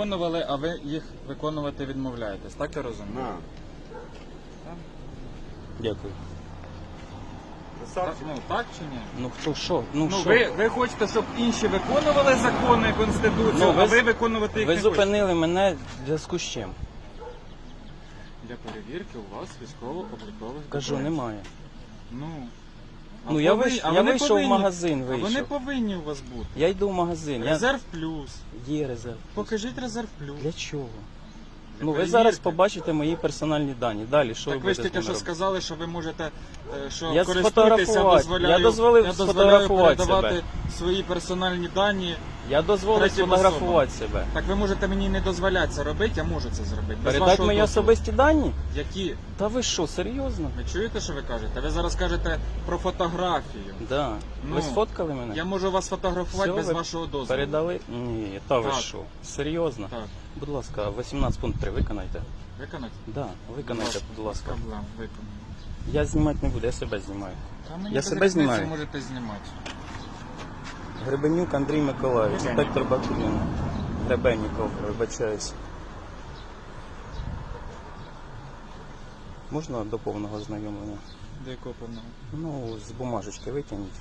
виконували, а ви їх виконувати відмовляєтесь. Так я розумію? На. Дякую. Так, ну так чи ні? Ну хто що? Ну, Ну що? ви, ви хочете, щоб інші виконували закони Конституцію, Ну, ви а з- ви виконувати їх ви не хочете? зупинили мене в зв'язку з чим? Для перевірки у вас військово-облікових Кажу, документів. немає. Ну, Ну, я вийш- я вони вийшов в магазин, А вони вийшов. повинні у вас бути. Я йду в магазин. Я... Резерв плюс. Є резерв. Покажіть резерв плюс. Для чого? Ну ви перевірки. зараз побачите мої персональні дані. Далі що Так ви ви ж будете тільки з що ними робити? сказали, що ви можете, е, що Я користуєтеся, сфотографувати. дозволяю, Я дозволив я дозволяю сфотографувати передавати себе. Свої персональні дані. Я дозволив третім сфотографувати себе. Так ви можете мені не дозволяти це робити, я можу це зробити. Без Передати вашого мої дозволу. особисті дані? Які? Та ви що, серйозно? Ви чуєте, що ви кажете? Ви зараз кажете про фотографію. Да. Ну, ви сфоткали мене? Я можу вас фотографувати без ви вашого дозволу. Передали? Ні, та ви Так. що? Серйозно? Так, Будь ласка, 18 пункт 3 виконайте. виконати? Да, виконайте, будь ласка. Проблем, виконаю. Я знімати не буду, я себе знімаю. Та мені Я без себе різниці знімаю. можете знімати. Гребенюк Андрій Миколаївич, Гребенюк. інспектор Бакулін. Гребенніков, вибачаюсь. Можна до повного знайомлення? До якого повного? Ну, з бумажечки витягніть.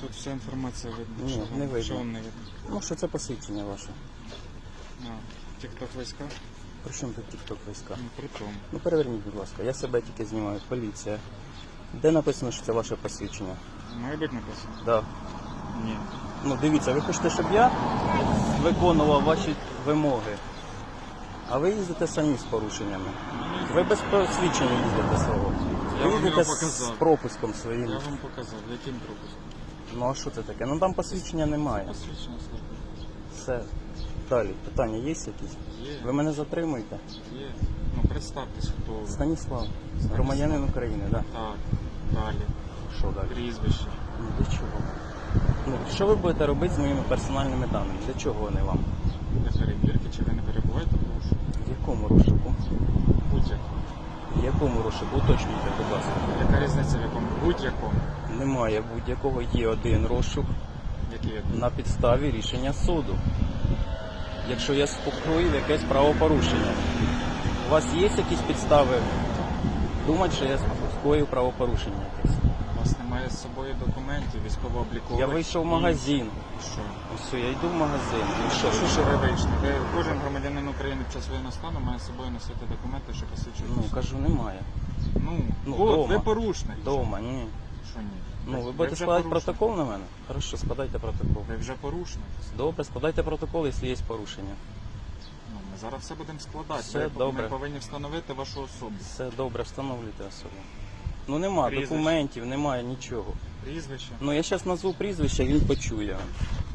Тут вся інформація видно. Ні, що не видно. Що вам не видно? Ну, що це посвідчення ваше? А, тікток війська? При чому тут тікток війська? Ну, при тому. Ну переверніть, будь ласка. Я себе тільки знімаю. Поліція. Де написано, що це ваше посвідчення? Має бути написано? Да. Ні. Ну дивіться, ви хочете, щоб я виконував ваші вимоги. А ви їздите самі з порушеннями. Ви без посвідчення їздите свого. Я Ви вам їздите його з показав. пропуском своїм. Я вам показав, яким пропуском. Ну а що це таке? Ну там посвідчення немає. Посвідчення служби. Все. Далі. Питання є якісь? Є, Ви мене затримуєте? є. Ну, представтесь, хто ви. Станіслав. Громадянин України, так. Да. Так, далі. Що далі? Прізвище. Для чого? Ну, що ви будете робити з моїми персональними даними? Для чого вони вам? Для перевірки, чи ви не перебуваєте в розшуку? В якому розшуку? Будь-якому. В якому розшуку? Уточнюйте, будь ласка. Яка різниця в якому? Будь-якому. Немає будь-якого є один розшук Який на підставі рішення суду. Якщо я скоїв якесь правопорушення. У вас є якісь підстави думати, що я скоїв правопорушення якесь? Немає з собою документів, військово-облікових. Я вийшов в і- магазин. Що? Ось все, я йду в магазин. І Що, що? що, що ви вийшли? Кожен громадянин України під час воєнного стану має з собою носити документи, що посвідчують. Ну, особу. кажу, немає. ну, ну, от, дома. ви порушник. Дома, ні. Що ні? Ну, ви Ви будете вже складати порушник. протокол на мене? Хорошо, складайте протокол. Ви вже порушник. Добре, складайте протокол, якщо є порушення. Ну, ми зараз все будемо складати. Все ви, добре. Ми повинні встановити вашу особу. Все добре, встановлюйте особу. Ну нема Прізвище. документів, немає нічого. Прізвище. Ну я зараз назву прізвище, він почує.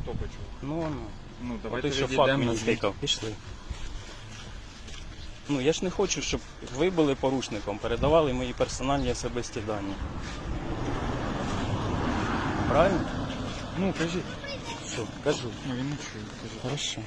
Хто почув? Ну, ну. Ну, давайте і що факт мені тикав. Пішли. Ну я ж не хочу, щоб ви були порушником, передавали мої персональні особисті дані. Правильно? Ну, кажіть. Що, кажу. Ну, він не чує. Кажіть. Хорошо.